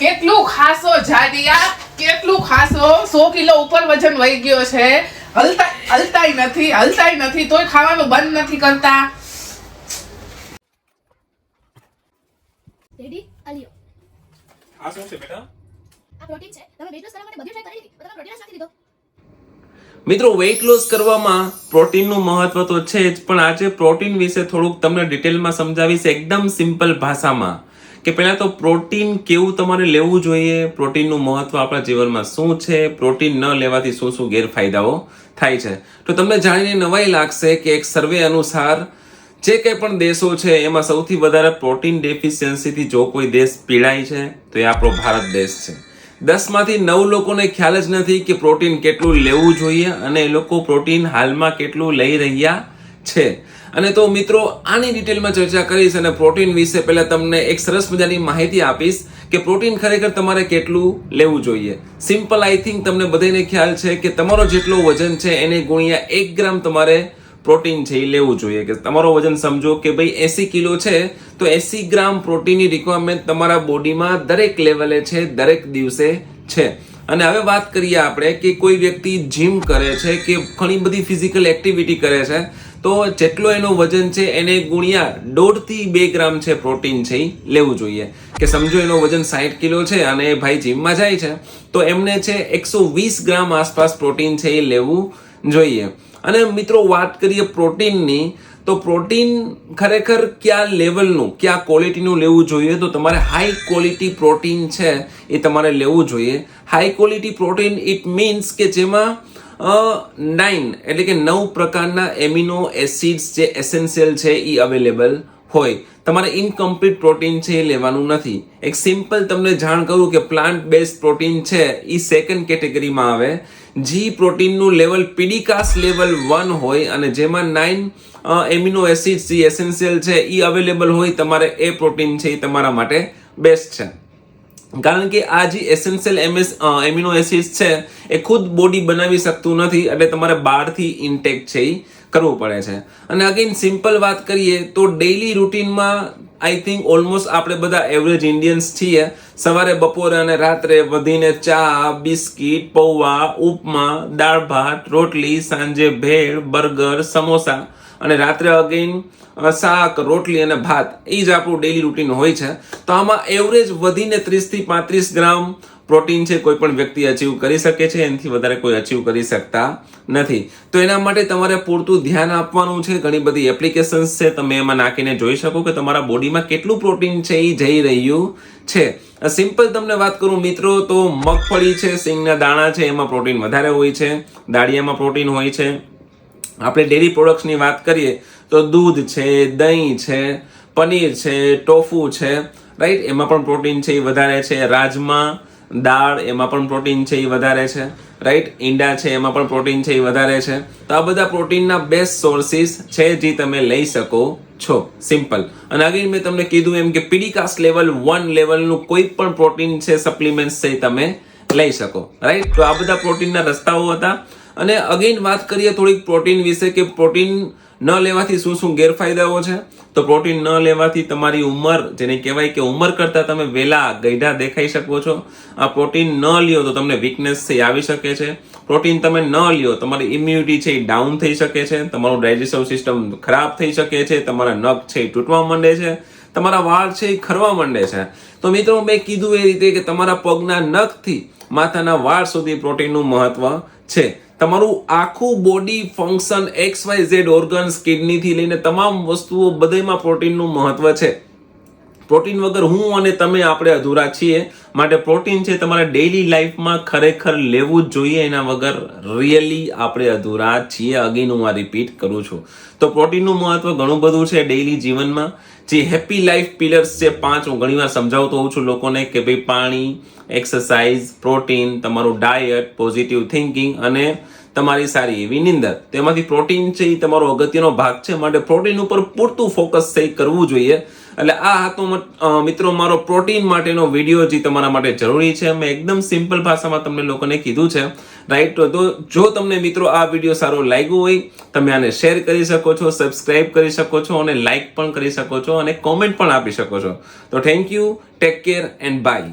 કેટલું ખાસો જાડિયા કેટલું ખાસો સો કિલો ઉપર વજન વહી ગયો છે. હલતા હલતાય નથી હલતાય નથી તોય ખાવાનું બંધ નથી કરતા. રેડી? આ આ શું છે બેટા? આ પ્રોટીન છે. તમે વેટ લોસ કરવા માટે બધી ટ્રાય કરી લીધી તમે પ્રોટીન જ નાખી દીધો મિત્રો વેઇટ લોસ કરવામાં પ્રોટીનનું મહત્વ તો છે જ પણ આજે પ્રોટીન વિશે થોડુંક તમને ડિટેલમાં સમજાવીશ એકદમ સિમ્પલ ભાષામાં. કે પહેલાં તો પ્રોટીન કેવું તમારે લેવું જોઈએ? પ્રોટીનનું મહત્વ આપણા જીવનમાં શું છે? પ્રોટીન ન લેવાથી શું શું ગેરફાયદાઓ થાય છે? તો તમને જાણીને નવાઈ લાગશે કે એક સર્વે અનુસાર જે કંઈ પણ દેશો છે, એમાં સૌથી વધારે પ્રોટીન ડેફિશિયન્સીથી જો કોઈ દેશ પીડાય છે, તો એ આપણો ભારત દેશ છે. દસમાંથી નવ લોકોને ખ્યાલ જ નથી કે પ્રોટીન કેટલું લેવું જોઈએ અને એ લોકો પ્રોટીન હાલમાં કેટલું લઈ રહ્યા છે. અને તો મિત્રો, આની ડિટેલમાં ચર્ચા કરીશ અને પ્રોટીન વિશે પહેલા તમને એક સરસ મજાની માહિતી આપીશ કે પ્રોટીન ખરેખર તમારે કેટલું લેવું જોઈએ. સિમ્પલ આઈ થિંક તમને બધાને ખ્યાલ છે કે તમારો જેટલો વજન છે એને ગુણ્યા એક ગ્રામ તમારે પ્રોટીન છે એ લેવું જોઈએ. કે તમારો વજન સમજો કે ભાઈ એસી કિલો છે, તો એસી ગ્રામ પ્રોટીનની રિક્વાયરમેન્ટ તમારા બોડીમાં દરેક લેવલે છે, દરેક દિવસે છે. અને હવે વાત કરીએ આપણે કે કોઈ વ્યક્તિ જીમ કરે છે કે ઘણી બધી ફિઝિકલ એક્ટિવિટી કરે છે તો જેટલો એનું વજન છે એને ગુણ્યા દોઢથી બે ગ્રામ છે પ્રોટીન છે એ લેવું જોઈએ. કે સમજો એનો વજન સાઠ કિલો છે અને એ ભાઈ જીમમાં જાય છે, તો એમને છે એકસો વીસ ગ્રામ આસપાસ પ્રોટીન છે એ લેવું જોઈએ. અને મિત્રો વાત કરીએ પ્રોટીનની, તો પ્રોટીન ખરેખર કયા લેવલનું, કયા ક્વોલિટીનું લેવું જોઈએ? તો તમારે હાઈ ક્વોલિટી પ્રોટીન છે એ તમારે લેવું જોઈએ. High quality protein it means કે જેમાં નાઇન એટલે કે નવ પ્રકારના એમિનો એસિડ્સ જે એસેન્શિયલ છે એ અવેલેબલ હોય. તમારે ઇનકમ્પ્લીટ પ્રોટીન છે, એ લેવાનું નથી. એક સિમ્પલ તમને જાણ કરું કે પ્લાન્ટ બેઝ પ્રોટીન છે એ સેકન્ડ કેટેગરીમાં આવે. જી પ્રોટીનનું લેવલ પીડિકાસ લેવલ વન હોય અને જેમાં નાઇન એમિનો એસિડ્સ જે એસેન્શિયલ છે એ અવેલેબલ હોય, તમારે એ પ્રોટીન છે એ તમારા માટે બેસ્ટ છે. કારણ કે આ જે એસેન્શિયલ એમએસ એમિનો એસિડ છે, એ ખુદ બોડી બનાવી શકતું નથી, એટલે તમારે બહારથી ઇન્ટેક છે એ કરવું પડે છે. અને અગેન સિમ્પલ વાત કરીએ તો ડેઇલી રૂટીનમાં આઈ થિંક ઓલમોસ્ટ આપણે બધા એવરેજ ઇન્ડિયન્સ છીએ. સવારે, બપોરે અને રાત્રે વધીને ચા, બિસ્કિટ, પૌવા, ઉપમા, દાળ ભાત, રોટલી, સાંજે ભેળ, બર્ગર, સમોસા અને રાત્રે અગેન શાક, રોટલી અને ભાત, એ જ આપણું ડેલી રૂટીન હોય છે. તો આમાં એવરેજ વધીને ત્રીસથી પાંત્રીસ ગ્રામ પ્રોટીન છે કોઈ પણ વ્યક્તિ અચીવ કરી શકે છે, એનાથી વધારે કોઈ અચીવ કરી શકતા નથી. તો એના માટે તમારે પૂરતું ધ્યાન આપવાનું છે, ઘણી બધી એપ્લિકેશન્સ છે, તમે એમાં નાખીને જોઈ શકો કે તમારા બોડીમાં કેટલું પ્રોટીન છે એ જઈ રહ્યું છે. સિમ્પલ તમને વાત કરું, મિત્રો, તો મગફળી છે, સિંગના દાણા છે, એમાં પ્રોટીન વધારે હોય છે, દાળિયામાં પ્રોટીન હોય છે આપણે ડેરી પ્રોડક્ટ્સની વાત કરીએ, તો દૂધ છે, દહીં છે, પનીર છે, ટોફુ છે રાઈટ એમાં પણ પ્રોટીન છે એ વધારે છે. રાજમા, દાળ એમાં પણ પ્રોટીન છે એ વધારે છે રાઈટ ઈંડા છે એમાં પણ પ્રોટીન છે એ વધારે છે. તો આ બધા પ્રોટીનના બેસ્ટ સોર્સિસ છે જે તમે લઈ શકો છો. સિમ્પલ અને અગેન મેં તમને કીધું એમ કે પીડીકાસ્ટ લેવલ વન લેવલનું કોઈ પણ પ્રોટીન છે સપ્લિમેન્ટ્સ છે તમે લઈ શકો રાઈટ તો આ બધા પ્રોટીનના રસ્તાઓ હતા. અને અગેન વાત કરીએ થોડીક પ્રોટીન વિશે કે પ્રોટીન ન લેવાથી શું શું ગેરફાયદાઓ છે? તો પ્રોટીન ન લેવાથી તમારી ઉંમર, જેને કહેવાય કે ઉંમર કરતાં તમે વહેલા ગઈઢા દેખાઈ શકો છો. આ પ્રોટીન ન લ્યો તો તમને વીકનેસ છે આવી શકે છે. પ્રોટીન તમે ન લ્યો, તમારી ઇમ્યુનિટી છે એ ડાઉન થઈ શકે છે. તમારું ડાયજેસ્ટિવ સિસ્ટમ ખરાબ થઈ શકે છે. તમારા નખ છે એ તૂટવા માંડે છે. તમારા વાળ છે એ ખરવા માંડે છે. તો મિત્રો મેં કીધું એ રીતે કે તમારા પગના નખથી માથાના વાળ સુધી પ્રોટીનનું મહત્વ છે. તમારું આખું body function X Y Z organs કિડનીથી લઈને તમામ વસ્તુઓ બધામાં પ્રોટીનનું મહત્વ છે. પ્રોટીન વગર હું અને તમે આપણે અધૂરા છીએ. માટે પ્રોટીન છે તમારે ડેઈલી લાઈફમાં ખરેખર લેવું જ જોઈએ. એના વગર રિયલી આપણે અધૂરા છીએ. અગેન હું આ રિપીટ કરું છું. તો પ્રોટીનનું મહત્વ ઘણું બધું છે ડેઈલી જીવનમાં. જે હેપી લાઈફ પિલર્સ છે, પાંચ હું ઘણીવાર સમજાવતો હોઉં છું લોકોને કે ભાઈ પાણી એક્સરસાઇઝ પ્રોટીન, તમારું ડાયટ પોઝિટિવ થિંકિંગ અને તમારી સારી એવી નિંદર. તેમાંથી પ્રોટીન છે એ તમારો અગત્યનો ભાગ છે. માટે પ્રોટીન ઉપર પૂરતું ફોકસ થઈ કરવું જોઈએ. એટલે આ હતો મિત્રો, મારો પ્રોટીન માટેનો વીડિયો જે તમારા માટે જરૂરી છે. મેં એકદમ સિમ્પલ ભાષામાં તમને લોકોને કીધું છે. રાઈટ તો જો તમને મિત્રો આ વીડિયો સારો લાગ્યો હોય, તમે આને શેર કરી શકો છો, સબસ્ક્રાઇબ કરી શકો છો અને લાઈક પણ કરી શકો છો અને કોમેન્ટ પણ આપી શકો છો. તો thank you take care and bye